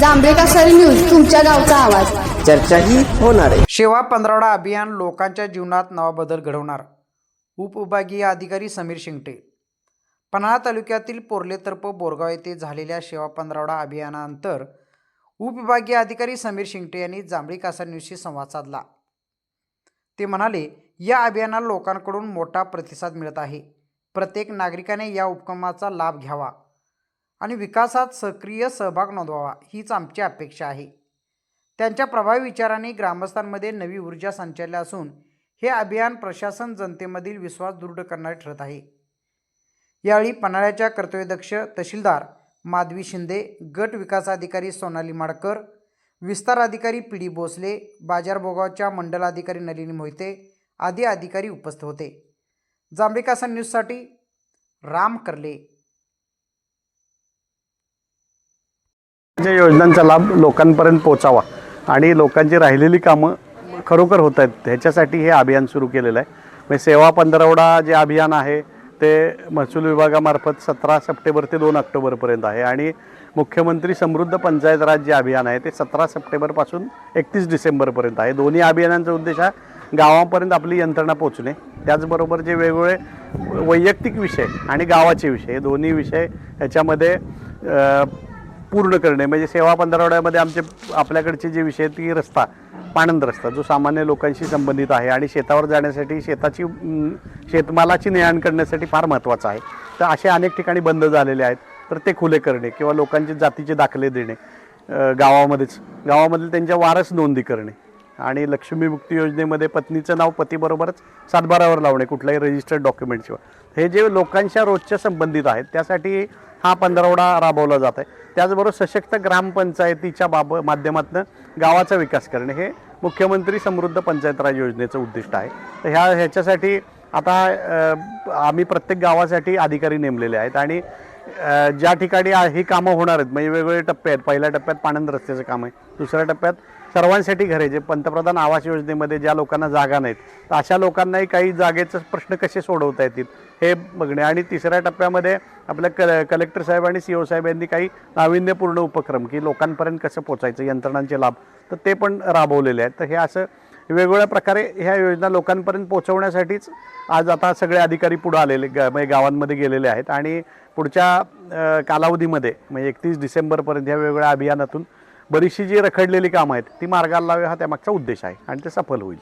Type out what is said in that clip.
जांभेका sir news तुमच्या गावचा आवाज. चर्चाही होणार आहे. शेवा पंधरवडा अभियान लोकांच्या जीवनात नवा बदल घडवणार. उपविभागीय अधिकारी समीर शिंगटे. पन्हाळा तालुक्यातील पोर्ले तर्फ बोरगाव येथे झालेल्या शेवा पंधरवडा अभियानानंतर उपविभागीय अधिकारी समीर शिंगटे यांनी जांभळी कासा न्यूजशी संवाद साधला. ते म्हणाले या अभियानाला लोकांकडून मोठा प्रतिसाद मिळत आहे. प्रत्येक नागरिकाने या उपक्रमाचा लाभ घ्यावा. आणि विकासात सक्रिय सहभाग नोंदवावा हीच आमची अपेक्षा आहे. त्यांच्या प्रभावी विचारांनी ग्रामस्थांमध्ये नवी ऊर्जा संचारली असून हे अभियान प्रशासन जनतेमधील विश्वास दृढ करणारे ठरत आहे. यावेळी पन्हाळ्याच्या कर्तव्यदक्ष तहसीलदार माधवी शिंदे गट विकास अधिकारी सोनाली माडकर विस्तार अधिकारी पी डी भोसले बाजार मंडलाधिकारी मंडल अधिकारी नलिनी मोहिते आदी अधिकारी उपस्थित होते. जांबेकासन न्यूजसाठी राम करले ज्या योजनांचा लाभ लोकांपर्यंत पोचावा आणि लोकांची राहिलेली कामं खरोखर होत आहेत. ह्याच्यासाठी हे अभियान सुरू केलेलं आहे. म्हणजे सेवा पंधरवडा जे अभियान आहे ते महसूल विभागामार्फत सतरा सप्टेंबर ते दोन ऑक्टोबरपर्यंत आहे. आणि मुख्यमंत्री समृद्ध पंचायत राज जे अभियान आहे ते सतरा सप्टेंबरपासून एकतीस डिसेंबरपर्यंत आहे. दोन्ही अभियानांचा उद्देश हा गावापर्यंत आपली यंत्रणा पोचणे त्याचबरोबर जे वेगवेगळे वैयक्तिक विषय आणि गावाचे विषय हे दोन्ही विषय ह्याच्यामध्ये पूर्ण करणे. म्हणजे सेवा पंधरवड्यामध्ये आमचे आपल्याकडचे जे विषय आहेत ती रस्ता पाणंद रस्ता जो सामान्य लोकांशी संबंधित आहे आणि शेतावर जाण्यासाठी शेताची शेतमालाची ने आण करण्यासाठी फार महत्त्वाचं आहे. तर असे अनेक ठिकाणी बंद झालेले आहेत. तर ते खुले करणे किंवा लोकांचे जातीचे दाखले देणे गावामध्येच गावामधील त्यांच्या वारस नोंदी करणे. आणि लक्ष्मी मुक्ती योजनेमध्ये पत्नीचं नाव पतीबरोबरच सातबारावर लावणे कुठल्याही रजिस्टर्ड डॉक्युमेंटशिवाय हे जे लोकांच्या रोजच्या संबंधित आहेत त्यासाठी हा पंधरवडा राबवला जात आहे. त्याचबरोबर सशक्त ग्रामपंचायतीच्या बाब माध्यमातून गावाचा विकास करणे हे मुख्यमंत्री समृद्ध पंचायत राज योजनेचं उद्दिष्ट आहे. तर ह्या ह्याच्यासाठी आता आम्ही प्रत्येक गावासाठी अधिकारी नेमलेले आहेत आणि ज्या ठिकाणी ही कामं होणार आहेत म्हणजे वेगवेगळे टप्पे आहेत. पहिल्या टप्प्यात पाणंद रस्त्याचं काम आहे दुसऱ्या टप्प्यात सर्वांसाठी घरे जे पंतप्रधान आवास योजनेमध्ये ज्या लोकांना जागा नाहीत तर अशा लोकांनाही काही जागेचे प्रश्न कसे सोडवता येतील हे बघणे. आणि तिसऱ्या टप्प्यामध्ये आपल्या क कलेक्टर साहेब आणि सी ओ साहेब यांनी काही नाविन्यपूर्ण उपक्रम की लोकांपर्यंत कसं पोचायचं यंत्रणांचे लाभ तर ते पण राबवलेले आहेत. तर हे असं वेगवेगळ्या प्रकारे ह्या योजना लोकांपर्यंत पोहोचवण्यासाठीच आज आता सगळे अधिकारी पुढे आलेले ग म्हणजे गावांमध्ये गेलेले आहेत. आणि पुढच्या कालावधीमध्ये म्हणजे एकतीस डिसेंबरपर्यंत ह्या वेगवेगळ्या अभियानातून बरीचशी जी रखडलेली कामं आहेत ती मार्गाला लावे हा त्यामागचा उद्देश आहे आणि ते सफल होईल.